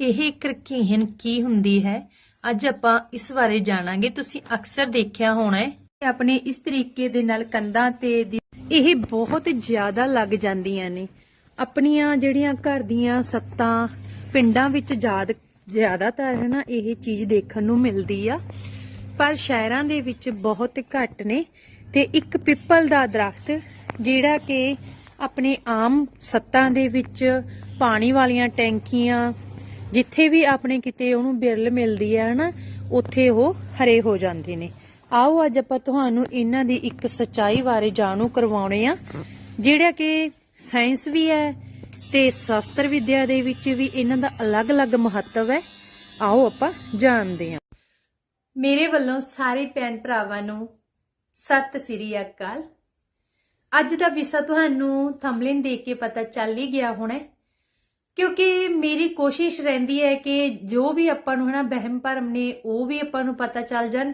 ਇਹ ਕਰਕੀਹਨ ਕੀ ਹੁੰਦੀ ਹੈ? ਅੱਜ ਆਪਾਂ ਇਸ ਬਾਰੇ ਜਾਣਾਂਗੇ। ਤੁਸੀਂ ਅਕਸਰ ਦੇਖਿਆ ਹੋਣਾ ਹੈ ਆਪਣੇ ਇਸ ਤਰੀਕੇ ਦੇ ਨਾਲ ਕੰਧਾਂ ਤੇ ਇਹ ਬਹੁਤ ਜ਼ਿਆਦਾ ਲੱਗ ਜਾਂਦੀਆਂ ਨੇ। ਆਪਣੀਆਂ ਜਿਹੜੀਆਂ ਘਰ ਦੀਆਂ ਸੱਤਾਂ, ਪਿੰਡਾਂ ਵਿੱਚ ਜ਼ਿਆਦ ਜ਼ਿਆਦਾਤਰ ਹੈ ਨਾ ਇਹ ਚੀਜ਼ ਦੇਖਣ ਨੂੰ ਮਿਲਦੀ ਆ। ਪਰ ਸ਼ਹਿਰਾਂ ਦੇ ਵਿੱਚ ਬਹੁਤ ਘੱਟ ਨੇ ਤੇ ਇੱਕ ਪਿੱਪਲ ਦਾ ਦਰਖਤ ਜਿਹੜਾ ਕਿ ਆਪਣੇ ਆਮ ਸੱਤਾਂ ਦੇ ਵਿੱਚ ਪਾਣੀ ਵਾਲੀਆਂ ਟੈਂਕੀਆਂ ਜਿੱਥੇ ਵੀ ਆਪਣੇ ਕਿਤੇ ਉਹਨੂੰ ਬਿਰਲ ਮਿਲਦੀ ਹੈ, ਹਨਾ, ਉੱਥੇ ਉਹ ਹਰੇ ਹੋ ਜਾਂਦੇ ਨੇ। ਆਓ, ਅੱਜ ਆਪਾਂ ਤੁਹਾਨੂੰ ਇਹਨਾਂ ਦੀ ਇੱਕ ਸਚਾਈ ਬਾਰੇ ਜਾਣੂ ਕਰਵਾਉਣੇ ਆ, ਜਿਹੜਾ ਕਿ ਸਾਇੰਸ ਵੀ ਹੈ ਤੇ ਸ਼ਾਸਤਰ ਵਿਦਿਆ ਦੇ ਵਿੱਚ ਵੀ ਇਹਨਾਂ ਦਾ ਅਲੱਗ-ਅਲੱਗ ਮਹੱਤਵ ਹੈ। ਆਓ, ਆਪਾਂ ਜਾਣਦੇ ਹਾਂ। ਮੇਰੇ ਵੱਲੋਂ ਸਾਰੇ ਭੈਣ ਭਰਾਵਾਂ ਨੂੰ ਸਤਿ ਸ੍ਰੀ ਅਕਾਲ। ਅੱਜ ਦਾ ਵਿਸ਼ਾ ਤੁਹਾਨੂੰ ਥੰਬਲਿਨ ਦੇਖ ਕੇ ਪਤਾ ਚੱਲ ਹੀ ਗਿਆ ਹੋਣਾ ਕਿਉਂਕਿ ਮੇਰੀ ਕੋਸ਼ਿਸ਼ ਰਹਿੰਦੀ ਹੈ ਕਿ ਜੋ ਵੀ ਆਪਾਂ ਨੂੰ ਹਨਾ ਵਹਿਮ ਭਰਮ ਨੇ, ਉਹ ਵੀ ਆਪਾਂ ਨੂੰ ਪਤਾ ਚੱਲ ਜਾਣ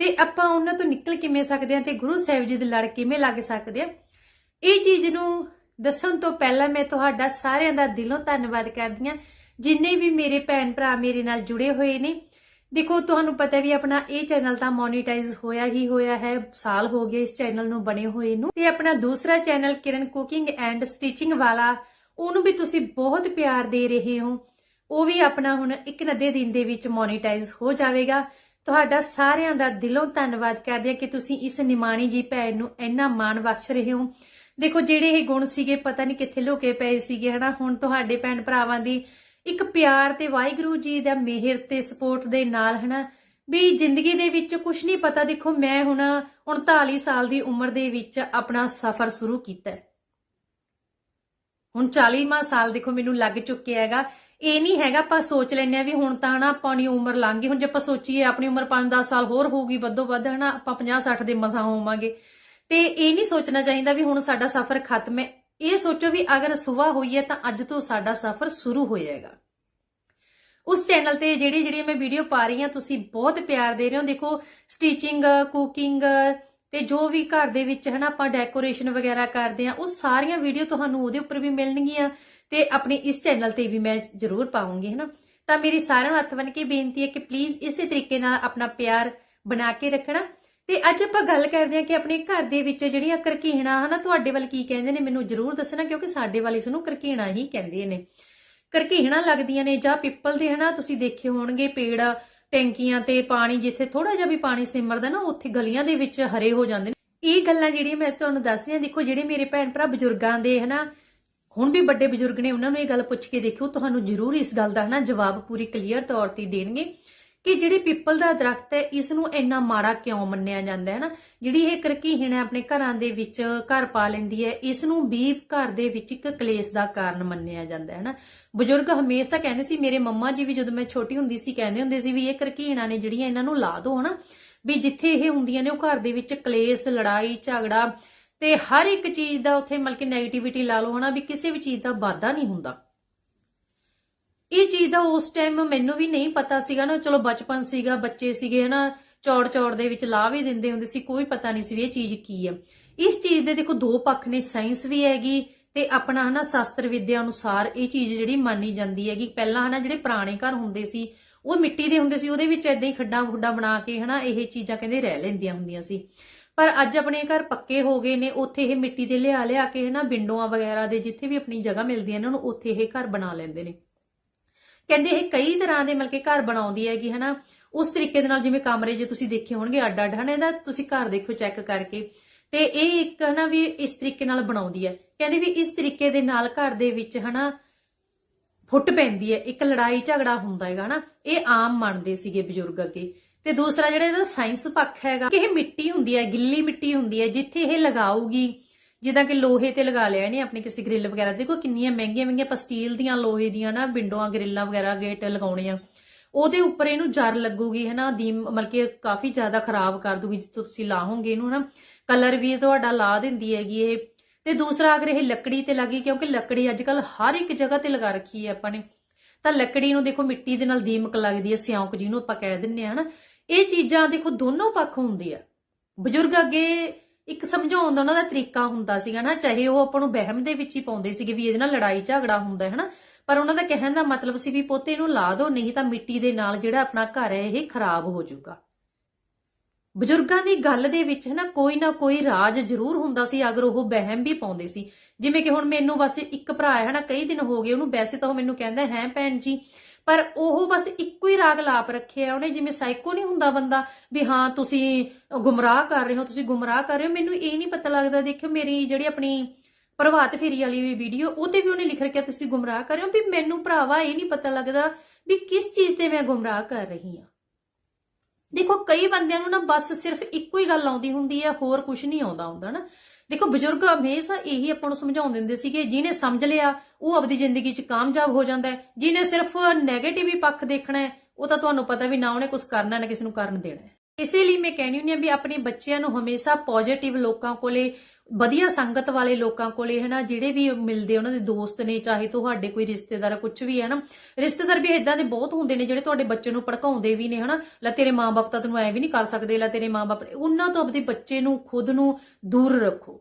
ਤੇ ਆਪਾਂ ਉਹਨਾਂ ਤੋਂ ਨਿਕਲ ਕਿਵੇਂ ਸਕਦੇ ਹਾਂ ਤੇ ਗੁਰੂ ਸਾਹਿਬ ਜੀ ਦੇ ਲੜ ਕਿਵੇਂ ਲੱਗ ਸਕਦੇ ਹਾਂ। ਇਹ ਚੀਜ਼ ਨੂੰ ਦੱਸਣ ਤੋਂ ਪਹਿਲਾਂ ਮੈਂ ਤੁਹਾਡਾ ਸਾਰਿਆਂ ਦਾ ਦਿਲੋਂ ਧੰਨਵਾਦ ਕਰਦੀ ਹਾਂ, ਜਿੰਨੇ ਵੀ ਮੇਰੇ ਭੈਣ ਭਰਾ ਮੇਰੇ ਨਾਲ ਜੁੜੇ ਹੋਏ ਨੇ। ਦੇਖੋ, ਤੁਹਾਨੂੰ ਪਤਾ ਵੀ ਆਪਣਾ ਇਹ ਚੈਨਲ ਤਾਂ ਮੋਨੀਟਾਈਜ਼ ਹੋਇਆ ਹੀ ਹੋਇਆ ਹੈ, ਸਾਲ ਹੋ ਗਏ ਇਸ ਚੈਨਲ ਨੂੰ ਬਣੇ ਹੋਏ ਨੂੰ। ਤੇ ਆਪਣਾ ਦੂਸਰਾ channel Kiran cooking and stitching ਵਾਲਾ ਉਹਨੂੰ ਵੀ ਤੁਸੀਂ ਬਹੁਤ ਪਿਆਰ ਦੇ ਰਹੇ ਹੋ। ਉਹ ਵੀ ਆਪਣਾ ਹੁਣ ਇੱਕ ਨੱਦੇ ਦਿਨ ਦੇ ਵਿੱਚ ਮੋਨੀਟਾਈਜ਼ ਹੋ ਜਾਵੇਗਾ। ਤੁਹਾਡਾ ਸਾਰਿਆਂ ਦਾ ਦਿਲੋਂ ਧੰਨਵਾਦ ਕਰਦੇ ਹਾਂ ਕਿ ਤੁਸੀਂ ਇਸ ਨਿਮਾਣੀ ਜੀ ਭੈਣ ਨੂੰ ਇੰਨਾ ਮਾਣ ਬਖਸ਼ ਰਹੇ ਹੋ। ਦੇਖੋ, ਜਿਹੜੇ ਇਹ ਗੁਣ ਸੀਗੇ, ਪਤਾ ਨਹੀਂ ਕਿੱਥੇ ਲੁਕੇ ਪਏ ਸੀਗੇ, ਹਨਾ? ਹੁਣ ਤੁਹਾਡੇ ਭੈਣ ਭਰਾਵਾਂ ਦੀ ਇੱਕ ਪਿਆਰ ਤੇ ਵਾਹਿਗੁਰੂ ਜੀ ਦਾ ਮਿਹਰ ਤੇ ਸਪੋਰਟ ਦੇ ਨਾਲ, ਹਨਾ? ਵੀ ਜ਼ਿੰਦਗੀ ਦੇ ਵਿੱਚ ਕੁਝ ਨਹੀਂ ਪਤਾ, ਦੇਖੋ, ਮੈਂ ਹੁਣ 39 ਸਾਲ ਦੀ ਉਮਰ ਦੇ ਵਿੱਚ ਆਪਣਾ ਸਫ਼ਰ ਸ਼ੁਰੂ ਕੀਤਾ ਹੁਣ 40ਵਾਂ ਸਾਲ ਦੇਖੋ ਮੈਨੂੰ ਲੱਗ ਚੁੱਕਿਆ ਹੈਗਾ। ਇਹ ਨਹੀਂ ਹੈਗਾ, ਆਪਾਂ ਸੋਚ ਲੈਂਦੇ ਆ ਵੀ ਹੁਣ ਤਾਂ ਹਨਾ ਆਪਣੀ ਉਮਰ ਲੰਘ ਗਈ। ਹੁਣ ਜੇ ਆਪਾਂ ਸੋਚੀਏ ਆਪਣੀ ਉਮਰ 5-10 ਸਾਲ ਹੋਰ ਹੋਊਗੀ, ਵੱਧੋ ਵੱਧ ਹਨਾ ਆਪਾਂ 50-60 ਦੇ ਮਸਾਂ ਹੋਵਾਂਗੇ। ਤੇ ਇਹ ਨਹੀਂ ਸੋਚਣਾ ਚਾਹੀਦਾ ਵੀ ਹੁਣ ਸਾਡਾ ਸਫ਼ਰ ਖਤਮ ਹੈ। ਇਹ ਸੋਚੋ ਵੀ ਅਗਰ ਸੁਬਾਹ ਹੋਈ ਹੈ ਤਾਂ ਅੱਜ ਤੋਂ ਸਾਡਾ ਸਫ਼ਰ ਸ਼ੁਰੂ ਹੋ ਜਾਏਗਾ ਉਸ ਚੈਨਲ ਤੇ ਜਿਹੜੀ ਜਿਹੜੀ ਮੈਂ ਵੀਡੀਓ ਪਾ ਰਹੀ ਹਾਂ, ਤੁਸੀਂ ਬਹੁਤ ਪਿਆਰ ਦੇ ਰਹੇ ਹੋ। ਦੇਖੋ ਸਟੀਚਿੰਗ ਕੁਕਿੰਗ ਤੇ ਜੋ ਵੀ ਘਰ ਦੇ ਵਿੱਚ ਹਨਾ ਆਪਾਂ ਡੈਕੋਰੇਸ਼ਨ ਵਗੈਰਾ ਕਰਦੇ ਆ ਉਹ ਸਾਰੀਆਂ ਵੀਡੀਓ ਤੁਹਾਨੂੰ ਉਹਦੇ ਉੱਪਰ ਵੀ ਮਿਲਣਗੀਆਂ ਤੇ ਆਪਣੇ ਇਸ ਚੈਨਲ ਤੇ ਵੀ ਮੈਂ ਜ਼ਰੂਰ ਪਾਉਂਗੀ ਹਨਾ। ਤਾਂ ਮੇਰੀ ਸਾਰਿਆਂ ਨੂੰ ਹੱਥ ਬੰਨ ਕੇ ਬੇਨਤੀ ਹੈ ਕਿ ਪਲੀਜ਼ ਇਸੇ ਤਰੀਕੇ ਨਾਲ ਆਪਣਾ ਪਿਆਰ ਬਣਾ ਕੇ ਰੱਖਣਾ। ਤੇ ਅੱਜ ਆਪਾਂ ਗੱਲ ਕਰਦੇ ਹਾਂ ਕਿ ਆਪਣੇ ਘਰ ਦੇ ਵਿੱਚ ਜਿਹੜੀਆਂ ਕਰਕੀਣਾ ਹਨਾ, ਤੁਹਾਡੇ ਵੱਲ ਕੀ ਕਹਿੰਦੇ ਨੇ, ਮੈਨੂੰ ਜ਼ਰੂਰ ਦੱਸਣਾ ਕਿਉਂਕਿ ਸਾਡੇ ਵੱਲ ਇਸ ਨੂੰ ਕਰਕੀਹਣਾ ਹੀ ਕਹਿੰਦੇ ਨੇ। ਕਰਕੀਹਣਾ ਲੱਗਦੀਆਂ ਨੇ ਜਾਂ ਪਿੱਪਲ ਦੇ, ਹਨਾ, ਤੁਸੀਂ ਦੇਖੇ ਹੋਣਗੇ ਪੇੜ ਟੈਂਕੀਆਂ ਤੇ ਪਾਣੀ, ਜਿੱਥੇ ਥੋੜਾ ਜਿਹਾ ਵੀ ਪਾਣੀ ਸਿਮਰਦਾ ਨਾ, ਉੱਥੇ ਗਲੀਆਂ ਦੇ ਵਿੱਚ ਹਰੇ ਹੋ ਜਾਂਦੇ ਨੇ। ਇਹ ਗੱਲਾਂ ਜਿਹੜੀਆਂ ਮੈਂ ਤੁਹਾਨੂੰ ਦੱਸ ਰਹੀ ਹਾਂ, ਦੇਖੋ ਜਿਹੜੇ ਮੇਰੇ ਭੈਣ ਭਰਾ ਬਜ਼ੁਰਗਾਂ ਦੇ, ਹਨਾ, ਹੁਣ ਵੀ ਵੱਡੇ ਬਜ਼ੁਰਗ ਨੇ, ਉਹਨਾਂ ਨੂੰ ਇਹ ਗੱਲ ਪੁੱਛ ਕੇ ਦੇਖਿਓ, ਤੁਹਾਨੂੰ ਜ਼ਰੂਰ ਇਸ ਗੱਲ ਦਾ, ਹਨਾ, ਜਵਾਬ ਪੂਰੀ ਕਲੀਅਰ ਤੌਰ ਤੇ ਦੇਣਗੇ। ਕਿ ਜਿਹੜੀ ਪਿੱਪਲ ਦਾ ਦਰਖਤ ਹੈ ਇਸ ਨੂੰ ਇੰਨਾ ਮਾੜਾ ਕਿਉਂ ਮੰਨਿਆ ਜਾਂਦਾ ਹੈ ਨਾ? ਜਿਹੜੀ ਇਹ ਕਰਕੀਹਣ ਹੈ, ਆਪਣੇ ਘਰਾਂ ਦੇ ਵਿੱਚ ਘਰ ਪਾ ਲੈਂਦੀ ਹੈ ਇਸ ਨੂੰ ਵੀ ਘਰ ਦੇ ਵਿੱਚ ਇੱਕ ਕਲੇਸ਼ ਦਾ ਕਾਰਨ ਮੰਨਿਆ ਜਾਂਦਾ ਹੈ ਨਾ? ਬਜ਼ੁਰਗ ਹਮੇਸ਼ਾ ਕਹਿੰਦੇ ਸੀ, ਮੇਰੇ ਮੰਮਾ ਜੀ ਵੀ ਜਦੋਂ ਮੈਂ ਛੋਟੀ ਹੁੰਦੀ ਸੀ, ਕਹਿੰਦੇ ਹੁੰਦੇ ਸੀ ਵੀ ਇਹ ਕਰਕੀਹਣਾਂ ਨੇ ਜਿਹੜੀਆਂ ਇਹਨਾਂ ਨੂੰ ਲਾ ਦੋ ਹਨਾ, ਵੀ ਜਿੱਥੇ ਇਹ ਹੁੰਦੀਆਂ ਨੇ, ਉਹ ਘਰ ਦੇ ਵਿੱਚ ਕਲੇਸ਼, ਲੜਾਈ, ਝਗੜਾ ਤੇ ਹਰ ਇੱਕ ਚੀਜ਼ ਦਾ ਉੱਥੇ ਮਤਲਬ ਕਿ 네ਗੇਟਿਵਿਟੀ ਲਾ ਲਓ ਹਨਾ, ਵੀ ਕਿਸੇ ਵੀ ਚੀਜ਼ ਦਾ ਵਾਧਾ ਨਹੀਂ ਹੁੰਦਾ। ਇਹ ਚੀਜ਼ ਦਾ ਉਸ ਟਾਈਮ ਮੈਨੂੰ ਵੀ ਨਹੀਂ ਪਤਾ ਸੀਗਾ ਨਾ, ਚਲੋ ਬਚਪਨ ਸੀਗਾ, ਬੱਚੇ ਸੀਗੇ, ਹਨਾ ਚੌੜ ਚੌੜ ਦੇ ਵਿੱਚ ਲਾ ਵੀ ਦਿੰਦੇ ਹੁੰਦੇ ਸੀ, ਕੋਈ ਪਤਾ ਨਹੀਂ ਸੀ ਵੀ ਇਹ ਚੀਜ਼ ਕੀ ਹੈ ਇਸ ਚੀਜ਼ ਦੇ ਦੇਖੋ, ਦੋ ਪੱਖ ਨੇ, ਸਾਇੰਸ ਵੀ ਹੈਗੀ ਤੇ ਆਪਣਾ, ਹਨਾ, ਸ਼ਾਸਤਰ ਵਿਦਿਆ ਅਨੁਸਾਰ ਇਹ ਚੀਜ਼ ਜਿਹੜੀ ਮੰਨੀ ਜਾਂਦੀ ਹੈਗੀ। ਪਹਿਲਾਂ, ਹਨਾ, ਜਿਹੜੇ ਪੁਰਾਣੇ ਘਰ ਹੁੰਦੇ ਸੀ, ਉਹ ਮਿੱਟੀ ਦੇ ਹੁੰਦੇ ਸੀ, ਉਹਦੇ ਵਿੱਚ ਐਦਾਂ ਹੀ ਖੱਡਾਂ ਖੁੱਡਾਂ ਬਣਾ ਕੇ, ਹਨਾ, ਇਹ ਚੀਜ਼ਾਂ ਕਹਿੰਦੇ ਰਹਿ ਲੈਂਦੀਆਂ ਹੁੰਦੀਆਂ ਸੀ। ਪਰ ਅੱਜ ਆਪਣੇ ਘਰ ਪੱਕੇ ਹੋ ਗਏ ਨੇ, ਉੱਥੇ ਇਹ ਮਿੱਟੀ ਦੇ ਲਿਆ ਲਿਆ ਕੇ, ਹਨਾ, ਵਿੰਡੋਆਂ ਵਗੈਰਾ ਦੇ ਜਿੱਥੇ ਵੀ ਆਪਣੀ ਜਗ੍ਹਾ ਮਿਲਦੀ ਹੈ ਇਹਨਾਂ ਨੂੰ ਉੱਥੇ ਇਹ ਘਰ ਬਣਾ ਲੈਂਦੇ ਨੇ। ਕਹਿੰਦੇ ਇਹ ਕਈ ਤਰ੍ਹਾਂ ਦੇ ਮਤਲਬ ਕਿ ਘਰ ਬਣਾਉਂਦੀ ਹੈਗੀ, ਹਨਾ? ਉਸ ਤਰੀਕੇ ਦੇ ਨਾਲ ਜਿਵੇਂ ਕਮਰੇ ਜੇ ਤੁਸੀਂ ਦੇਖੇ ਹੋਣਗੇ ਅੱਡ ਅੱਡ ਹਨਾ? ਇਹਦਾ ਤੁਸੀਂ ਘਰ ਦੇਖੋ ਚੈੱਕ ਕਰਕੇ। ਤੇ ਇਹ ਇੱਕ, ਹਨਾ, ਵੀ ਇਸ ਤਰੀਕੇ ਨਾਲ ਬਣਾਉਂਦੀ ਹੈ। ਕਹਿੰਦੇ ਵੀ ਇਸ ਤਰੀਕੇ ਦੇ ਨਾਲ ਘਰ ਦੇ ਵਿੱਚ, ਹਨਾ, ਫੁੱਟ ਪੈਂਦੀ ਹੈ। ਇੱਕ ਲੜਾਈ ਝਗੜਾ ਹੁੰਦਾ ਹੈਗਾ, ਹਨਾ? ਇਹ ਆਮ ਮੰਨਦੇ ਸੀਗੇ ਬਜ਼ੁਰਗ ਅੱਗੇ। ਤੇ ਦੂਸਰਾ ਜਿਹੜਾ ਇਹਦਾ ਸਾਇੰਸ ਪੱਖ ਹੈਗਾ, ਕਿ ਇਹ ਮਿੱਟੀ ਹੁੰਦੀ ਹੈ, ਗਿੱਲੀ ਮਿੱਟੀ ਹੁੰਦੀ ਹੈ, ਜਿੱਥੇ ਇਹ ਲਗਾਊਗੀ ਜਿੱਦਾਂ ਕਿ ਲੋਹੇ ਤੇ ਲਗਾ ਲਿਆ ਇਹਨੇ ਆਪਣੇ ਕਿਸੇ ਗ੍ਰਿਲ ਵਗੈਰਾ। ਦੇਖੋ ਕਿੰਨੀਆਂ ਮਹਿੰਗੀਆਂ ਮਹਿੰਗੀਆਂ ਪਸਟੀਲ ਦੀਆਂ, ਲੋਹੇ ਦੀਆਂ ਨਾ ਵਿੰਡੋਆਂ, ਗ੍ਰਿਲਾਂ ਵਗੈਰਾ, ਗੇਟ ਲਗਾਉਣੇ ਆ ਉਹਦੇ ਉੱਪਰ ਇਹਨੂੰ ਜਰ ਲੱਗੂਗੀ, ਹਨਾ ਦੀਮ ਮਤਲਬ ਕਿ ਕਾਫੀ ਜ਼ਿਆਦਾ ਖਰਾਬ ਕਰ ਦੂਗੀ, ਜਿੱਥੇ ਤੁਸੀਂ ਲਾਹੋਗੇ ਇਹਨੂੰ, ਹਨਾ। ਕਲਰ ਵੀ ਤੁਹਾਡਾ ਲਾ ਦਿੰਦੀ ਹੈਗੀ ਇਹ। ਤੇ ਦੂਸਰਾ ਅਗਰ ਇਹ ਲੱਕੜੀ ਤੇ ਲੱਗੀ, ਕਿਉਂਕਿ ਲੱਕੜੀ ਅੱਜ ਕੱਲ ਹਰ ਇੱਕ ਜਗ੍ਹਾ ਤੇ ਲਗਾ ਰੱਖੀ ਹੈ ਆਪਾਂ ਨੇ, ਤਾਂ ਲੱਕੜੀ ਨੂੰ ਦੇਖੋ ਮਿੱਟੀ ਦੇ ਨਾਲ ਦੀਮਕ ਲੱਗਦੀ ਹੈ, ਸਿਉਂਕ ਜਿਹਨੂੰ ਆਪਾਂ ਕਹਿ ਦਿੰਨੇ ਆ ਹਨਾ। ਇਹ ਚੀਜ਼ਾਂ ਦੇਖੋ ਦੋਨੋਂ ਪੱਖ ਹੁੰਦੀ ਆ ਬਜ਼ੁਰਗ ਅੱਗੇ ਇੱਕ ਸਮਝਾਉਣ ਦਾ ਉਹਨਾਂ ਦਾ ਤਰੀਕਾ ਹੁੰਦਾ ਸੀਗਾ ਨਾ, ਚਾਹੇ ਉਹ ਆਪਾਂ ਨੂੰ ਵਹਿਮ ਦੇ ਵਿੱਚ ਹੀ ਪਾਉਂਦੇ ਸੀਗੇ ਵੀ ਇਹਦੇ ਨਾਲ ਲੜਾਈ ਝਗੜਾ ਹੁੰਦਾ ਹੈ ਹਨਾ? ਪਰ ਉਹਨਾਂ ਦਾ ਕਹਿਣ ਦਾ ਮਤਲਬ ਸੀ ਵੀ ਪੋਤੇ ਇਹਨੂੰ ਲਾ ਦਿਓ, ਨਹੀਂ ਤਾਂ ਮਿੱਟੀ ਦੇ ਨਾਲ ਜਿਹੜਾ ਆਪਣਾ ਘਰ ਹੈ, ਇਹ ਖਰਾਬ ਹੋ ਜਾਊਗਾ। ਬਜ਼ੁਰਗਾਂ ਦੀ ਗੱਲ ਦੇ ਵਿੱਚ ਨਾ ਕੋਈ ਨਾ ਕੋਈ ਰਾਜ ਜ਼ਰੂਰ ਹੁੰਦਾ ਸੀ, ਅਗਰ ਉਹ ਵਹਿਮ ਵੀ ਪਾਉਂਦੇ ਸੀ। ਜਿਵੇਂ ਕਿ ਹੁਣ ਮੈਨੂੰ ਬਸ ਇੱਕ ਭਰਾ ਹੈ ਨਾ ਕਈ ਦਿਨ ਹੋ ਗਏ, ਉਹਨੂੰ ਵੈਸੇ ਤਾਂ ਉਹ ਮੈਨੂੰ ਕਹਿੰਦਾ, ਹੈ ਭੈਣ ਜੀ ਪਰ ਉਹ ਬਸ ਇੱਕੋ ਹੀ ਰਾਗ ਲਾਪ ਰੱਖਿਆ ਉਹਨੇ, ਜਿਵੇਂ ਸਾਈਕੋ ਨਹੀਂ ਹੁੰਦਾ ਬੰਦਾ, ਵੀ ਹਾਂ ਤੁਸੀਂ ਗੁੰਮਰਾਹ ਕਰ ਰਹੇ ਹੋ, ਤੁਸੀਂ ਗੁੰਮਰਾਹ ਕਰ ਰਹੇ ਹੋ। ਮੈਨੂੰ ਇਹ ਨਹੀਂ ਪਤਾ ਲੱਗਦਾ, ਦੇਖਿਓ ਮੇਰੀ ਜਿਹੜੀ ਆਪਣੀ ਪ੍ਰਭਾਤ ਫੇਰੀ ਵਾਲੀ ਵੀਡੀਓ ਉਹ ਤੇ ਵੀ ਉਹਨੇ ਲਿਖ ਰੱਖਿਆ, ਤੁਸੀਂ ਗੁੰਮਰਾਹ ਕਰ ਰਹੇ ਹੋ। ਵੀ ਮੈਨੂੰ ਭਰਾਵਾ ਇਹ ਨਹੀਂ ਪਤਾ ਲੱਗਦਾ ਵੀ ਕਿਸ ਚੀਜ਼ ਤੇ ਮੈਂ ਗੁੰਮਰਾਹ ਕਰ ਰਹੀ ਹਾਂ। ਦੇਖੋ, ਕਈ ਬੰਦਿਆਂ ਨੂੰ ਨਾ ਬਸ ਸਿਰਫ ਇੱਕੋ ਹੀ ਗੱਲ ਆਉਂਦੀ ਹੁੰਦੀ ਹੈ, ਹੋਰ ਕੁਝ ਨਹੀਂ ਆਉਂਦਾ ਹੁੰਦਾ ਨਾ। ਦੇਖੋ, ਬਜ਼ੁਰਗ ਹਮੇਸ਼ਾ ਇਹੀ ਆਪਾਂ ਨੂੰ ਸਮਝਾਉਂਦੇ ਦਿੰਦੇ ਸੀਗੇ, ਜਿਹਨੇ ਸਮਝ ਲਿਆ, ਉਹ ਆਪਣੀ ਜ਼ਿੰਦਗੀ 'ਚ ਕਾਮਯਾਬ ਹੋ ਜਾਂਦਾ ਹੈ। ਜਿਹਨੇ ਸਿਰਫ 네ਗੇਟਿਵ ਹੀ ਪੱਖ ਦੇਖਣਾ ਹੈ, ਉਹ ਤਾਂ ਤੁਹਾਨੂੰ ਪਤਾ ਵੀ ਨਾ ਉਹਨੇ ਕੁਝ ਕਰਨਾ, ਨਾ ਕਿਸੇ ਨੂੰ ਕਰਨ ਦੇਣਾ ਹੈ। ਇਸੇ ਲਈ ਮੈਂ ਕਹਿੰਦੀ ਹੁੰਦੀ ਹਾਂ ਵੀ ਆਪਣੇ ਬੱਚਿਆਂ ਨੂੰ ਹਮੇਸ਼ਾ ਪੋਜ਼ਿਟਿਵ ਲੋਕਾਂ ਕੋਲੇ, ਵਧੀਆ ਸੰਗਤ ਵਾਲੇ ਲੋਕਾਂ ਕੋਲੇ ਹੈ ਨਾ ਜਿਹੜੇ ਵੀ ਮਿਲਦੇ ਉਹਨਾਂ ਦੇ ਦੋਸਤ ਨੇ, ਚਾਹੇ ਤੁਹਾਡੇ ਕੋਈ ਰਿਸ਼ਤੇਦਾਰ ਕੁਝ ਵੀ ਹੈ ਨਾ ਰਿਸ਼ਤੇਦਾਰ ਵੀ ਇਦਾਂ ਦੇ ਬਹੁਤ ਹੁੰਦੇ ਨੇ ਜਿਹੜੇ ਤੁਹਾਡੇ ਬੱਚੇ ਨੂੰ ਭੜਕਾਉਂਦੇ ਵੀ ਨੇ ਹਨਾ। ਲੈ ਤੇਰੇ ਮਾਪੇ ਤਾਂ ਤੈਨੂੰ ਐ ਵੀ ਨਹੀਂ ਕਰ ਸਕਦੇ, ਲੈ ਤੇਰੇ ਮਾਪੇ ਉਹਨਾਂ ਤੋਂ ਆਪਣੇ ਬੱਚੇ ਨੂੰ, ਖੁਦ ਨੂੰ ਦੂਰ ਰੱਖੋ।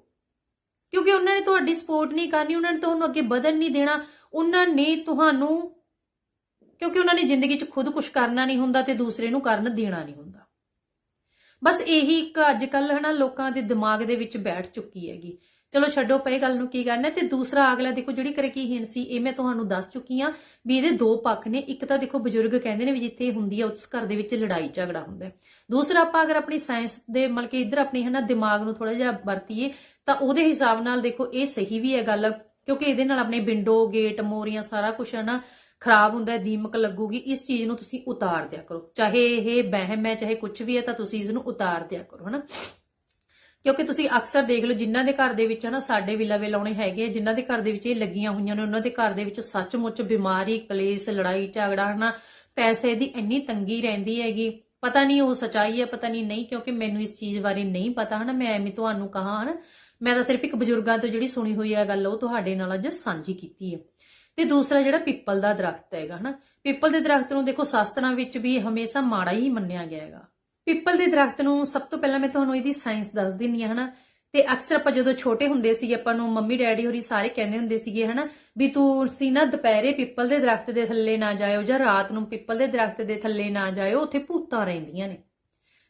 ਕਿਉਂਕਿ ਉਹਨਾਂ ਨੇ ਤੁਹਾਡੀ ਸਪੋਰਟ ਨਹੀਂ ਕਰਨੀ, ਉਹਨਾਂ ਨੇ ਤੁਹਾਨੂੰ ਅੱਗੇ ਵਧਣ ਨਹੀਂ ਦੇਣਾ। ਉਹਨਾਂ ਨੇ ਤੁਹਾਨੂੰ, ਕਿਉਂਕਿ ਉਹਨਾਂ ਨੇ ਜ਼ਿੰਦਗੀ 'ਚ ਖੁਦ ਕੁਝ ਕਰਨਾ ਨਹੀਂ ਹੁੰਦਾ ਤੇ ਦੂਸਰੇ ਨੂੰ ਕਰਨ ਦੇਣਾ ਨਹੀਂ ਹੁੰਦਾ। ਬਸ ਇਹੀ ਇੱਕ ਅੱਜ ਕੱਲ ਹਨਾ ਲੋਕਾਂ ਦੇ ਦਿਮਾਗ ਦੇ ਵਿੱਚ ਬੈਠ ਚੁੱਕੀ ਹੈਗੀ। ਚਲੋ ਛੱਡੋ ਪਏ ਗੱਲ ਨੂੰ ਕੀ ਕਰਨਾ, ਤੇ ਦੂਸਰਾ ਅਗਲਾ ਦੇਖੋ ਜਿਹੜੀ ਕਰੇ ਕੀ ਸੀ, ਇਹ ਮੈਂ ਤੁਹਾਨੂੰ ਦੱਸ ਚੁੱਕੀ ਆ ਵੀ ਇਹਦੇ ਦੋ ਪੱਖ ਨੇ। ਇੱਕ ਤਾਂ ਦੇਖੋ ਬਜ਼ੁਰਗ ਕਹਿੰਦੇ ਨੇ ਵੀ ਜਿੱਥੇ ਹੁੰਦੀ ਆ, ਉਸ ਘਰ ਦੇ ਵਿੱਚ ਲੜਾਈ ਝਗੜਾ ਹੁੰਦਾ ਦੂਸਰਾ ਆਪਾਂ ਅਗਰ ਆਪਣੀ ਸਾਇੰਸ ਦੇ ਮਤਲਬ ਕਿ ਇੱਧਰ ਆਪਣੀ ਹਨਾ ਦਿਮਾਗ ਨੂੰ ਥੋੜਾ ਜਿਹਾ ਵਰਤੀਏ, ਤਾਂ ਉਹਦੇ ਹਿਸਾਬ ਨਾਲ ਦੇਖੋ ਇਹ ਸਹੀ ਵੀ ਹੈ ਗੱਲ, ਕਿਉਂਕਿ ਇਹਦੇ ਨਾਲ ਆਪਣੇ ਵਿੰਡੋ, ਗੇਟ, ਮੋਰੀਆਂ ਸਾਰਾ ਕੁਝ ਹੈ ਨਾ ਖਰਾਬ ਹੁੰਦਾ ਦੀਮਕ ਲੱਗੂਗੀ, ਇਸ ਚੀਜ਼ ਨੂੰ ਤੁਸੀਂ ਉਤਾਰ ਦਿਆ ਕਰੋ। ਚਾਹੇ ਇਹ ਵਹਿਮ ਹੈ, ਚਾਹੇ ਕੁਝ ਵੀ ਹੈ, ਤਾਂ ਤੁਸੀਂ ਇਸ ਨੂੰ ਉਤਾਰ ਦਿਆ ਕਰੋ, ਹਨਾ? ਕਿਉਂਕਿ ਤੁਸੀਂ ਅਕਸਰ ਦੇਖ ਲਓ, ਜਿਨ੍ਹਾਂ ਦੇ ਘਰ ਦੇ ਵਿੱਚ, ਹਨਾ, ਸਾਡੇ ਵੀ ਲਵੇ ਲਾਉਣੇ ਹੈਗੇ ਜਿਨ੍ਹਾਂ ਦੇ ਘਰ ਦੇ ਵਿੱਚ ਇਹ ਲੱਗੀਆਂ ਹੋਈਆਂ ਨੇ, ਉਹਨਾਂ ਦੇ ਘਰ ਦੇ ਵਿੱਚ ਸੱਚਮੁੱਚ ਬਿਮਾਰੀ, ਕਲੇਸ਼, ਲੜਾਈ, ਝਗੜਾ, ਹਨਾ, ਪੈਸੇ ਦੀ ਇੰਨੀ ਤੰਗੀ ਰਹਿੰਦੀ ਹੈਗੀ। ਪਤਾ ਨਹੀਂ ਉਹ ਸਚਾਈ ਹੈ, ਪਤਾ ਨਹੀਂ ਨਹੀਂ, ਕਿਉਂਕਿ ਮੈਨੂੰ ਇਸ ਚੀਜ਼ ਬਾਰੇ ਨਹੀਂ ਪਤਾ, ਹਨਾ, ਮੈਂ ਐਵੇਂ ਤੁਹਾਨੂੰ ਕਹਾ, ਹਨਾ। ਮੈਂ ਤਾਂ ਸਿਰਫ ਇੱਕ ਬਜ਼ੁਰਗਾਂ ਤੋਂ ਜਿਹੜੀ ਸੁਣੀ ਹੋਈ ਹੈ ਗੱਲ, ਉਹ ਤੁਹਾਡੇ ਨਾਲ ਅੱਜ ਸਾਂਝੀ ਕੀਤੀ ਹੈ। ਤੇ ਦੂਸਰਾ ਜਿਹੜਾ ਪਿੱਪਲ ਦਾ ਦਰਖਤ ਹੈਗਾ, ਹਨਾ? ਪਿੱਪਲ ਦੇ ਦਰਖਤ ਨੂੰ ਦੇਖੋ, ਸ਼ਾਸਤਰਾਂ ਵਿੱਚ ਵੀ ਹਮੇਸ਼ਾ ਮਾੜਾ ਹੀ ਮੰਨਿਆ ਗਿਆ ਹੈਗਾ। ਪਿੱਪਲ ਦੇ ਦਰਖਤ ਨੂੰ ਸਭ ਤੋਂ ਪਹਿਲਾਂ ਮੈਂ ਤੁਹਾਨੂੰ ਇਹਦੀ ਸਾਇੰਸ ਦੱਸ ਦਿੰਨੀ ਆ ਹਨਾ? ਤੇ ਅਕਸਰ ਆਪਾਂ ਜਦੋਂ ਛੋਟੇ ਹੁੰਦੇ ਸੀਗੇ, ਆਪਾਂ ਨੂੰ ਮੰਮੀ, ਡੈਡੀ ਹੋਰੀ ਸਾਰੇ ਕਹਿੰਦੇ ਹੁੰਦੇ ਸੀਗੇ, ਹਨਾ? ਵੀ ਤੂੰ ਸੀ ਨਾ ਦੁਪਹਿਰੇ ਪਿੱਪਲ ਦੇ ਦਰਖਤ ਦੇ ਥੱਲੇ ਨਾ ਜਾਇਓ ਜਾਂ ਰਾਤ ਨੂੰ ਪਿੱਪਲ ਦੇ ਦਰਖਤ ਦੇ ਥੱਲੇ ਨਾ ਜਾਇਓ, ਉੱਥੇ ਭੂਤਾਂ ਰਹਿੰਦੀਆਂ ਨੇ।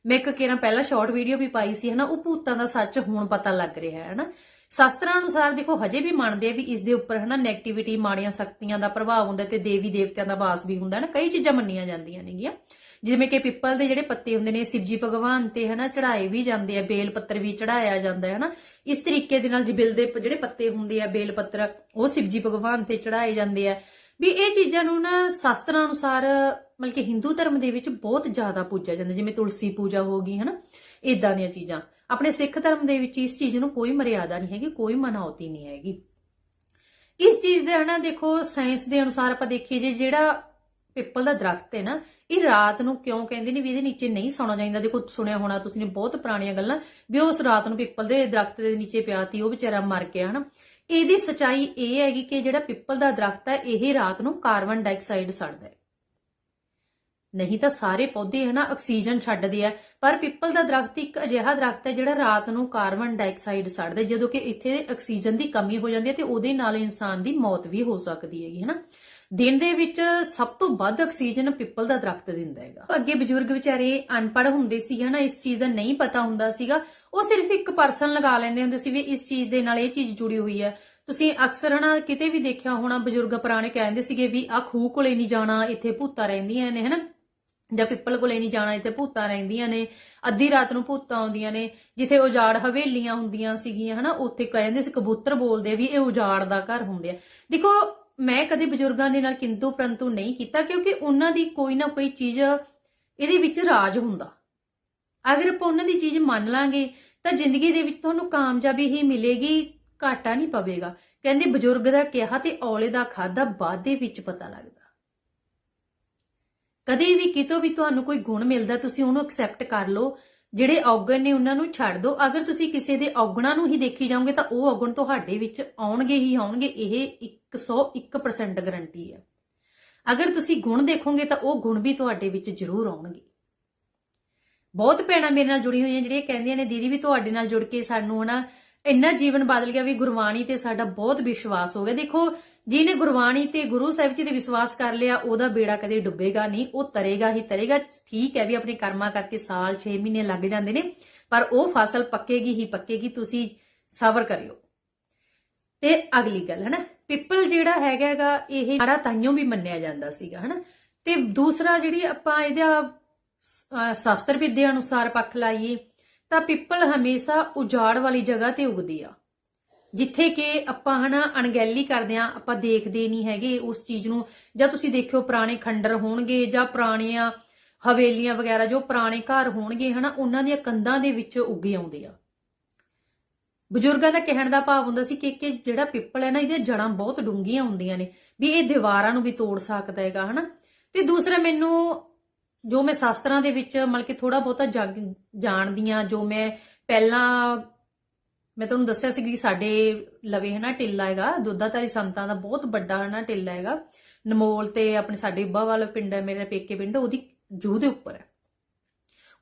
ਮੈਂ ਇੱਕ ਕਿਰਾਂ ਪਹਿਲਾਂ ਸ਼ਾਰਟ ਵੀਡੀਓ ਵੀ ਪਾਈ ਸੀ, ਹਨਾ? ਉਹ ਭੂਤਾਂ ਦਾ ਸੱਚ ਹੁਣ ਪਤਾ ਲੱਗ ਰਿਹਾ ਹੈ, ਹਨਾ? ਸ਼ਾਸਤਰਾਂ ਅਨੁਸਾਰ ਦੇਖੋ, ਹਜੇ ਵੀ ਮੰਨਦੇ ਆ ਵੀ ਇਸ ਦੇ ਉੱਪਰ ਹਨਾ 네ਗੇਟਿਵਿਟੀ ਮਾੜੀਆਂ ਸ਼ਕਤੀਆਂ ਦਾ ਪ੍ਰਭਾਵ ਹੁੰਦਾ ਤੇ ਦੇਵੀ ਦੇਵਤਿਆਂ ਦਾ ਵਾਸ ਵੀ ਹੁੰਦਾ ਨਾ, ਕਈ ਚੀਜ਼ਾਂ ਮੰਨੀਆਂ ਜਾਂਦੀਆਂ ਨੇਗੀਆਂ। ਜਿਵੇਂ ਕਿ ਪਿੱਪਲ ਦੇ ਜਿਹੜੇ ਪੱਤੇ ਹੁੰਦੇ ਨੇ, ਸਿਵਜੀ ਭਗਵਾਨ ਤੇ ਹਨਾ ਚੜਾਏ ਵੀ ਜਾਂਦੇ ਆ, ਬੇਲ ਪੱਤਰ ਵੀ ਚੜਾਇਆ ਜਾਂਦਾ ਹੈ ਹਨਾ। ਇਸ ਤਰੀਕੇ ਦੇ ਨਾਲ ਜਿਬਿਲ ਦੇ ਜਿਹੜੇ ਪੱਤੇ ਹੁੰਦੇ ਆ, ਬੇਲ ਪੱਤਰ, ਉਹ ਸਿਵਜੀ ਭਗਵਾਨ ਤੇ ਚੜਾਏ ਜਾਂਦੇ ਆ। ਵੀ ਇਹ ਚੀਜ਼ਾਂ ਨੂੰ ਨਾ ਸ਼ਾਸਤਰਾਂ ਅਨੁਸਾਰ, ਮਤਲਬ ਕਿ ਹਿੰਦੂ ਧਰਮ ਦੇ ਵਿੱਚ ਬਹੁਤ ਜ਼ਿਆਦਾ ਪੂਜਿਆ ਜਾਂਦਾ, ਜਿਵੇਂ ਤੁਲਸੀ ਪੂਜਾ ਹੋ ਗਈ ਹਨਾ ਇਦਾਂ ਦੀਆਂ ਚੀਜ਼ਾਂ। ਆਪਣੇ ਸਿੱਖ ਧਰਮ ਦੇ ਵਿੱਚ ਇਸ ਚੀਜ਼ ਨੂੰ ਕੋਈ ਮਰਿਆਦਾ ਨਹੀਂ ਹੈਗੀ, ਕੋਈ ਮਨਾਉਤੀ ਨਹੀਂ ਹੈਗੀ। ਇਸ ਚੀਜ਼ ਦੇ ਹਨਾ, ਦੇਖੋ ਸਾਇੰਸ ਦੇ ਅਨੁਸਾਰ ਆਪਾਂ ਦੇਖੀਏ ਜੇ ਜਿਹੜਾ ਪਿੱਪਲ ਦਾ ਦਰਖਤ ਹੈ ਨਾ, ਇਹ ਰਾਤ ਨੂੰ ਕਿਉਂ ਕਹਿੰਦੇ ਨੇ ਵੀ ਇਹਦੇ ਨੀਚੇ ਨਹੀਂ ਸੌਣਾ ਚਾਹੀਦਾ? ਦੇਖੋ, ਸੁਣਿਆ ਹੋਣਾ ਤੁਸੀਂ ਨੇ ਬਹੁਤ ਪੁਰਾਣੀਆਂ ਗੱਲਾਂ ਵੀ ਉਸ ਰਾਤ ਨੂੰ ਪਿੱਪਲ ਦੇ ਦਰਖਤ ਦੇ ਨੀਚੇ ਪਿਆ ਤੀ ਉਹ ਵਿਚਾਰਾ ਮਰ ਗਿਆ, ਹਨਾ। ਇਹਦੀ ਸਚਾਈ ਇਹ ਹੈਗੀ ਕਿ ਜਿਹੜਾ ਪਿੱਪਲ ਦਾ ਦਰਖਤ ਹੈ, ਇਹ ਰਾਤ ਨੂੰ ਕਾਰਬਨ ਡਾਈਆਕਸਾਈਡ ਸੜਦਾ ਹੈ। ਨਹੀਂ ਤਾਂ ਸਾਰੇ ਪੌਦੇ ਹਨਾ ਆਕਸੀਜਨ ਛੱਡਦੇ ਆ। ਪਰ ਪਿੱਪਲ ਦਾ ਦਰਖਤ ਇੱਕ ਅਜਿਹਾ ਦਰਖਤ ਹੈ ਜਿਹੜਾ ਰਾਤ ਨੂੰ ਕਾਰਬਨ ਡਾਈਆਕਸਾਈਡ ਛੱਡਦਾ ਜਦੋਂ ਕਿ ਇੱਥੇ ਆਕਸੀਜਨ ਦੀ ਕਮੀ ਹੋ ਜਾਂਦੀ ਹੈ ਤੇ ਉਹਦੇ ਨਾਲ ਇਨਸਾਨ ਦੀ ਮੌਤ ਵੀ ਹੋ ਸਕਦੀ ਹੈਗੀ, ਹਨਾ। ਦਿਨ ਦੇ ਵਿੱਚ ਸਭ ਤੋਂ ਵੱਧ ਆਕਸੀਜਨ ਪਿੱਪਲ ਦਾ ਦਰਖਤ ਦਿੰਦਾ ਹੈਗਾ। ਅੱਗੇ ਬਜ਼ੁਰਗ ਵਿਚਾਰੇ ਅਨਪੜ੍ਹ ਹੁੰਦੇ ਸੀ, ਹਨਾ, ਇਸ ਚੀਜ਼ ਦਾ ਨਹੀਂ ਪਤਾ ਹੁੰਦਾ ਸੀਗਾ। ਉਹ ਸਿਰਫ ਇੱਕ ਪਰਸਨ ਲਗਾ ਲੈਂਦੇ ਹੁੰਦੇ ਸੀ ਵੀ ਇਸ ਚੀਜ਼ ਦੇ ਨਾਲ ਇਹ ਚੀਜ਼ ਜੁੜੀ ਹੋਈ ਹੈ। ਤੁਸੀਂ ਅਕਸਰ, ਹਨਾ, ਕਿਤੇ ਵੀ ਦੇਖਿਆ ਹੋਣਾ ਬਜ਼ੁਰਗ ਪੁਰਾਣੇ ਕਹਿੰਦੇ ਸੀਗੇ ਵੀ ਆ ਖੂਹ ਕੋਲੇ ਨਹੀਂ ਜਾਣਾ, ਇੱਥੇ ਭੂਤਾਂ ਰਹਿੰਦੀਆਂ ਨੇ, ਹਨਾ। ਜਾਂ ਪਿੱਪਲ ਕੋਲੇ ਨਹੀਂ ਜਾਣਾ ਇੱਥੇ ਭੂਤਾਂ ਰਹਿੰਦੀਆਂ ਨੇ, ਅੱਧੀ ਰਾਤ ਨੂੰ ਭੂਤਾਂ ਆਉਂਦੀਆਂ ਨੇ, ਜਿੱਥੇ ਉਜਾੜ ਹਵੇਲੀਆਂ ਹੁੰਦੀਆਂ ਸੀਗੀਆਂ, ਹਨਾ, ਉੱਥੇ ਕਹਿੰਦੇ ਸੀ ਕਬੂਤਰ ਬੋਲਦੇ ਵੀ ਇਹ ਉਜਾੜ ਦਾ ਘਰ ਹੁੰਦੇ ਆ। ਦੇਖੋ, ਮੈਂ ਕਦੇ ਬਜ਼ੁਰਗਾਂ ਦੇ ਨਾਲ ਕਿੰਤੂ ਪਰੰਤੂ ਨਹੀਂ ਕੀਤਾ, ਕਿਉਂਕਿ ਉਹਨਾਂ ਦੀ ਕੋਈ ਨਾ ਕੋਈ ਚੀਜ਼ ਇਹਦੇ ਵਿੱਚ ਰਾਜ ਹੁੰਦਾ। ਅਗਰ ਆਪਾਂ ਉਹਨਾਂ ਦੀ ਚੀਜ਼ ਮੰਨ ਲਾਂਗੇ, ਤਾਂ ਜ਼ਿੰਦਗੀ ਦੇ ਵਿੱਚ ਤੁਹਾਨੂੰ ਕਾਮਯਾਬੀ ਹੀ ਮਿਲੇਗੀ, ਘਾਟਾ ਨਹੀਂ ਪਵੇਗਾ। ਕਹਿੰਦੇ ਬਜ਼ੁਰਗ ਦਾ ਕਿਹਾ ਤੇ ਔਲੇ ਦਾ ਖਾਦਾ ਬਾਅਦ ਦੇ ਵਿੱਚ ਪਤਾ ਲੱਗਦਾ। ਕਦੇ ਵੀ ਕਿਤੋਂ ਵੀ ਤੁਹਾਨੂੰ ਕੋਈ ਗੁਣ ਮਿਲਦਾ, ਤੁਸੀਂ ਉਹਨੂੰ ਐਕਸੈਪਟ ਕਰ ਲਓ। ਜਿਹੜੇ ਔਗਣ ਨੇ ਉਹਨਾਂ ਨੂੰ ਛੱਡ ਦਿਓ। ਅਗਰ ਤੁਸੀਂ ਕਿਸੇ ਦੇ ਔਗਣਾਂ ਨੂੰ ਹੀ ਦੇਖੀ ਜਾਓਗੇ, ਤਾਂ ਉਹ ਔਗਣ ਤੁਹਾਡੇ ਵਿੱਚ ਆਉਣਗੇ ਹੀ ਆਉਣਗੇ। ਇਹ 101% ਗਰੰਟੀ ਹੈ। ਅਗਰ ਤੁਸੀਂ ਗੁਣ ਦੇਖੋਗੇ, ਤਾਂ ਉਹ ਗੁਣ ਵੀ ਤੁਹਾਡੇ ਵਿੱਚ ਜ਼ਰੂਰ ਆਉਣਗੇ। ਬਹੁਤ ਭੈਣਾਂ ਮੇਰੇ ਨਾਲ ਜੁੜੀ ਹੋਈਆਂ, ਜਿਹੜੀਆਂ ਕਹਿੰਦੀਆਂ ਨੇ, ਦੀਦੀ ਵੀ ਤੁਹਾਡੇ ਨਾਲ ਜੁੜ ਕੇ ਸਾਨੂੰ ਹਨਾ, ਇੰਨਾ ਜੀਵਨ ਬਦਲ ਗਿਆ ਵੀ ਗੁਰਬਾਣੀ ਤੇ ਸਾਡਾ ਬਹੁਤ ਵਿਸ਼ਵਾਸ ਹੋ ਗਿਆ। ਦੇਖੋ ਜਿਹਨੇ ਗੁਰਬਾਣੀ ਤੇ ਗੁਰੂ ਸਾਹਿਬ ਜੀ ਤੇ ਵਿਸ਼ਵਾਸ ਕਰ ਲਿਆ, ਉਹਦਾ ਬੇੜਾ ਕਦੇ ਡੁੱਬੇਗਾ ਨਹੀਂ, ਉਹ ਤਰੇਗਾ ਹੀ ਤਰੇਗਾ। ਠੀਕ ਹੈ ਵੀ ਆਪਣੇ ਕਰਮਾਂ ਕਰਕੇ ਸਾਲ 6 ਮਹੀਨੇ ਲੱਗ ਜਾਂਦੇ ਨੇ, ਪਰ ਉਹ ਫਸਲ ਪੱਕੇਗੀ ਹੀ ਪੱਕੇਗੀ, ਤੁਸੀਂ ਸਬਰ ਕਰਿਓ। ਤੇ ਅਗਲੀ ਗੱਲ, ਹਨਾ? ਪਿੱਪਲ ਜਿਹੜਾ ਹੈਗਾ ਹੈਗਾ ਇਹ ਮਾੜਾ ਤਾਈਓ ਵੀ ਮੰਨਿਆ ਜਾਂਦਾ ਸੀਗਾ, ਹਨਾ? ਤੇ ਦੂਸਰਾ ਜਿਹੜੀ ਆਪਾਂ ਇਹਦਾ ਸ਼ਾਸਤਰ ਵਿਦਿਆ ਅਨੁਸਾਰ ਪੱਖ ਲਾਈਏ, ਤਾਂ ਪਿੱਪਲ ਹਮੇਸ਼ਾ ਉਜਾੜ ਵਾਲੀ ਜਗ੍ਹਾ ਤੇ ਉਗਦੀ ਆ। ਜਿੱਥੇ ਕਿ ਆਪਾਂ ਹਨਾ ਅਣਗਹਿਲੀ ਕਰਦੇ ਆ ਆਪਾਂ ਦੇਖਦੇ ਨਹੀਂ ਹੈਗੇ ਉਸ ਚੀਜ਼ ਨੂੰ। ਜਾਂ ਤੁਸੀਂ ਦੇਖਿਓ ਪੁਰਾਣੇ ਖੰਡਰ ਹੋਣਗੇ ਜਾਂ ਪੁਰਾਣੀਆਂ ਹਵੇਲੀਆਂ ਵਗੈਰਾ, ਜੋ ਪੁਰਾਣੇ ਘਰ ਹੋਣਗੇ ਹਨਾ, ਉਹਨਾਂ ਦੀਆਂ ਕੰਧਾਂ ਦੇ ਵਿੱਚ ਉੱਗੇ ਆਉਂਦੇ ਆ। ਬਜ਼ੁਰਗਾਂ ਦਾ ਕਹਿਣ ਦਾ ਭਾਵ ਹੁੰਦਾ ਸੀ ਕਿ ਕਿ ਜਿਹੜਾ ਪਿੱਪਲ ਹੈ ਨਾ, ਇਹਦੀਆਂ ਜੜਾਂ ਬਹੁਤ ਡੂੰਘੀਆਂ ਹੁੰਦੀਆਂ ਨੇ, ਵੀ ਇਹ ਦੀਵਾਰਾਂ ਨੂੰ ਵੀ ਤੋੜ ਸਕਦਾ ਹੈਗਾ ਹਨਾ। ਤੇ ਦੂਸਰਾ, ਮੈਨੂੰ ਜੋ ਮੈਂ ਸ਼ਾਸਤਰਾਂ ਦੇ ਵਿੱਚ ਮਤਲਬ ਕਿ ਥੋੜਾ ਬਹੁਤਾ ਜਾਗ- ਜਾਣਦੀ ਆ ਜੋ ਮੈਂ ਪਹਿਲਾਂ ਮੈਂ ਤੁਹਾਨੂੰ ਦੱਸਿਆ ਸੀ ਕਿ ਸਾਡੇ ਲਵੇ ਹੈ ਨਾ ਟਿੱਲਾ ਹੈਗਾ, ਦੁੱਧਾਧਾਰੀ ਸੰਤਾਂ ਦਾ ਬਹੁਤ ਵੱਡਾ ਹੈ ਨਾ ਟਿੱਲਾ ਹੈਗਾ। ਨਮੋਲ ਤੇ ਆਪਣੇ ਸਾਡੇ ਇੱਬਾ ਵਾਲਾ ਪਿੰਡ ਹੈ, ਮੇਰੇ ਪੇਕੇ ਪਿੰਡ, ਉਹਦੀ ਜੂਹ ਦੇ ਉੱਪਰ ਹੈ।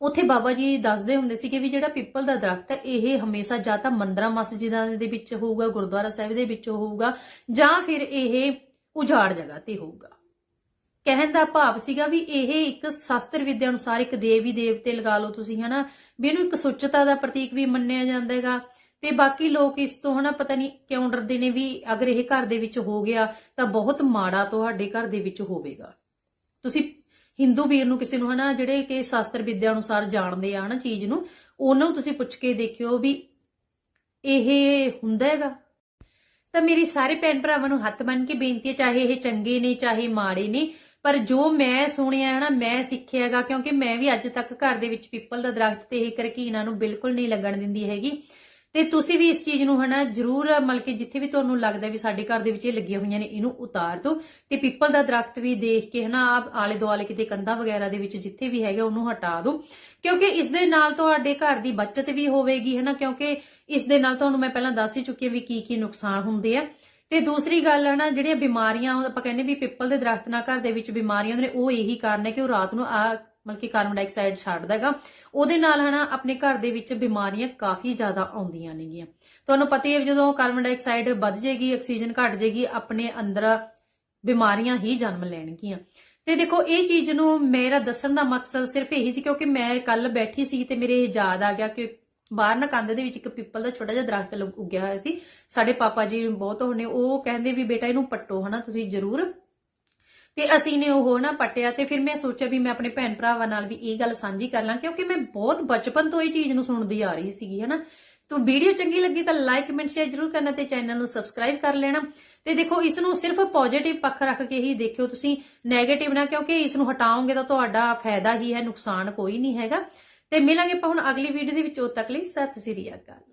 ਉੱਥੇ ਬਾਬਾ ਜੀ ਦੱਸਦੇ ਹੁੰਦੇ ਸੀ ਕਿ ਵੀ ਜਿਹੜਾ ਪਿੱਪਲ ਦਾ ਦਰਖਤ ਹੈ, ਇਹ ਹਮੇਸ਼ਾ ਜਾਂ ਤਾਂ ਮੰਦਰਾਂ ਮਸਜਿਦਾਂ ਦੇ ਵਿੱਚ ਹੋਊਗਾ, ਗੁਰਦੁਆਰਾ ਸਾਹਿਬ ਦੇ ਵਿੱਚ ਹੋਊਗਾ, ਜਾਂ ਫਿਰ ਇਹ ਉਜਾੜ ਜਗ੍ਹਾ ਤੇ ਹੋਊਗਾ। ਕਹਿਣ ਦਾ ਭਾਵ ਸੀਗਾ ਵੀ ਇਹ ਇੱਕ ਸ਼ਾਸਤਰ ਵਿਦਿਆ ਅਨੁਸਾਰ ਇੱਕ ਦੇਵੀ ਦੇਵਤੇ ਲਗਾ ਲਓ ਤੁਸੀਂ ਹਨਾ, ਵੀ ਇਹਨੂੰ ਇੱਕ ਸੁੱਚਤਾ ਦਾ ਪ੍ਰਤੀਕ ਵੀ ਮੰਨਿਆ ਜਾਂਦਾ ਹੈਗਾ। ਤੇ ਬਾਕੀ ਲੋਕ ਇਸ ਤੋਂ ਹਨਾ ਪਤਾ ਨਹੀਂ ਕਿਉਂ ਡਰਦੇ ਨੇ ਵੀ ਅਗਰ ਇਹ ਘਰ ਦੇ ਵਿੱਚ ਹੋ ਗਿਆ ਤਾਂ ਬਹੁਤ ਮਾੜਾ ਤੁਹਾਡੇ ਘਰ ਦੇ ਵਿੱਚ ਹੋਵੇਗਾ। ਤੁਸੀਂ ਹਿੰਦੂ ਵੀਰ ਨੂੰ ਕਿਸੇ ਨੂੰ ਹਨਾ ਜਿਹੜੇ ਕਿ ਸ਼ਾਸਤਰ ਵਿਦਿਆ ਅਨੁਸਾਰ ਜਾਣਦੇ ਆ ਹਨਾ ਚੀਜ਼ ਨੂੰ, ਉਹਨਾਂ ਨੂੰ ਤੁਸੀਂ ਪੁੱਛ ਕੇ ਦੇਖਿਓ ਵੀ ਇਹ ਹੁੰਦਾ ਹੈਗਾ। ਤਾਂ ਮੇਰੀ ਸਾਰੇ ਭੈਣ ਭਰਾਵਾਂ ਨੂੰ ਹੱਥ ਬੰਨ ਕੇ ਬੇਨਤੀ ਹੈ, ਚਾਹੇ ਇਹ ਚੰਗੇ ਨੇ, ਚਾਹੇ ਮਾੜੇ ਨੇ, ਪਰ ਜੋ ਮੈਂ ਸੁਣਿਆ ਹੈ ਨਾ ਮੈਂ ਸਿੱਖਿਆ ਹੈਗਾ, ਕਿਉਂਕਿ ਮੈਂ ਵੀ ਅੱਜ ਤੱਕ ਘਰ ਦੇ ਵਿੱਚ ਪਿੱਪਲ ਦਾ ਦਰਖਤ ਤੇ ਇਹ ਕਰਕੀਨਾਂ ਨੂੰ ਬਿਲਕੁਲ ਨਹੀਂ ਲੱਗਣ ਦਿੰਦੀ ਹੈਗੀ। ਤੇ ਤੁਸੀਂ ਵੀ ਇਸ ਚੀਜ਼ ਨੂੰ ਹਨਾ ਜਰੂਰ, ਮਤਲਬ ਕਿ ਜਿੱਥੇ ਵੀ ਤੁਹਾਨੂੰ ਲੱਗਦਾ ਵੀ ਸਾਡੇ ਘਰ ਦੇ ਵਿੱਚ ਇਹ ਲੱਗੀਆਂ ਹੋਈਆਂ ਨੇ, ਇਹਨੂੰ ਉਤਾਰ ਦਿਓ। ਤੇ ਪਿੱਪਲ ਦਾ ਦਰਖਤ ਵੀ ਦੇਖ ਕੇ ਹਨਾ ਆਲੇ ਦੁਆਲੇ ਕਿਤੇ ਕੰਧਾਂ ਵਗੈਰਾ ਦੇ ਵਿੱਚ ਜਿੱਥੇ ਵੀ ਹੈਗਾ ਉਹਨੂੰ ਹਟਾ ਦਿਓ। ਕਿਉਂਕਿ ਇਸ ਦੇ ਨਾਲ ਤੁਹਾਡੇ ਘਰ ਦੀ ਬਚਤ ਵੀ ਹੋਵੇਗੀ ਹਨਾ, ਕਿਉਂਕਿ ਇਸ ਦੇ ਨਾਲ ਤੁਹਾਨੂੰ ਮੈਂ ਪਹਿਲਾਂ ਦੱਸ ਹੀ ਚੁੱਕੀ ਹਾਂ ਵੀ ਕੀ ਕੀ ਨੁਕਸਾਨ ਹੁੰਦੇ ਆ। ਤੇ ਦੂਸਰੀ ਗੱਲ ਹੈ ਨਾ ਜਿਹੜੀਆਂ ਬਿਮਾਰੀਆਂ, ਆਪਾਂ ਕਹਿੰਦੇ ਵੀ ਪਿੱਪਲ ਦੇ ਦਰਖਤ ਨਾਲ ਘਰ ਦੇ ਵਿੱਚ ਬਿਮਾਰੀਆਂ ਨੇ, ਉਹ ਇਹੀ ਕਾਰਨ ਹੈ ਕਿ ਉਹ ਰਾਤ ਨੂੰ ਆ ਮਤਲਬ ਕਾਰਬਨ ਡਾਈਆਕਸਾਈਡ ਛੱਡਦਾ ਹੈਗਾ ਉਹਦੇ ਨਾਲ ਹਨਾ ਆਪਣੇ ਘਰ ਦੇ ਵਿੱਚ ਬਿਮਾਰੀਆਂ ਕਾਫੀ ਜ਼ਿਆਦਾ ਆਉਂਦੀਆਂ ਨੇਗੀਆਂ। ਤੁਹਾਨੂੰ ਪਤਾ ਹੀ ਹੈ ਜਦੋਂ ਕਾਰਬਨ ਡਾਈਆਕਸਾਈਡ ਵੱਧ ਜਾਏਗੀ ਆਕਸੀਜਨ ਘਟ ਜਾਏਗੀ ਆਪਣੇ ਅੰਦਰ ਬਿਮਾਰੀਆਂ ਹੀ ਜਨਮ ਲੈਣਗੀਆਂ। ਤੇ ਦੇਖੋ, ਇਹ ਚੀਜ਼ ਨੂੰ ਮੇਰਾ ਦੱਸਣ ਦਾ ਮਕਸਦ ਸਿਰਫ ਇਹੀ ਸੀ ਕਿਉਂਕਿ ਮੈਂ ਕੱਲ ਬੈਠੀ ਸੀ ਤੇ ਮੇਰੇ ਯਾਦ ਆ ਗਿਆ ਕਿ ਬਾਹਰ ਨਾ ਕੰਧ ਦੇ ਵਿੱਚ ਇੱਕ ਪਿੱਪਲ ਦਾ ਛੋਟਾ ਜਿਹਾ ਦਰਖਤ ਉੱਗਿਆ ਹੋਇਆ ਸੀ। ਸਾਡੇ ਪਾਪਾ ਜੀ ਬਹੁਤ ਉਹਨੇ ਉਹ ਕਹਿੰਦੇ ਵੀ ਬੇਟਾ ਇਹਨੂੰ ਪੱਟੋ ਹਨਾ, ਤੁਸੀਂ ਜ਼ਰੂਰ ਤੇ ਅਸੀਂ ਨੇ ਉਹ ਨਾ ਪਟਿਆ ਤੇ ਫਿਰ ਮੈਂ ਸੋਚਿਆ ਵੀ ਮੈਂ ਆਪਣੇ ਭੈਣ ਭਰਾਵਾਂ ਨਾਲ ਵੀ ਇਹ ਗੱਲ ਸਾਂਝੀ ਕਰ ਲਾਂ, ਕਿਉਂਕਿ ਮੈਂ ਬਹੁਤ ਬਚਪਨ ਤੋਂ ਇਹ ਚੀਜ਼ ਨੂੰ ਸੁਣਦੀ ਆ ਰਹੀ ਸੀਗੀ, ਹਨਾ। ਤੋ ਵੀਡੀਓ ਚੰਗੀ ਲੱਗੀ ਤਾਂ ਲਾਈਕ ਕਮੈਂਟ ਸ਼ੇਅਰ ਜ਼ਰੂਰ ਕਰਨਾ ਤੇ ਚੈਨਲ ਨੂੰ ਸਬਸਕ੍ਰਾਈਬ ਕਰ ਲੈਣਾ। ਤੇ ਦੇਖੋ, ਇਸ ਨੂੰ ਸਿਰਫ ਪੋਜ਼ਿਟਿਵ ਪੱਖ ਰੱਖ ਕੇ ਹੀ ਦੇਖਿਓ ਤੁਸੀਂ 네ਗੇਟਿਵ ਨਾ, ਕਿਉਂਕਿ ਇਸ ਨੂੰ ਹਟਾਓਗੇ ਤਾਂ ਤੁਹਾਡਾ ਫਾਇਦਾ ਹੀ ਹੈ, ਨੁਕਸਾਨ ਕੋਈ ਨਹੀਂ ਹੈਗਾ। ਤੇ ਮਿਲਾਂਗੇ ਆਪਾਂ ਹੁਣ ਅਗਲੀ ਵੀਡੀਓ ਦੇ ਵਿੱਚ, ਉਦ ਤੱਕ ਲਈ ਸਤਿ ਸ੍ਰੀ ਅਕਾਲ।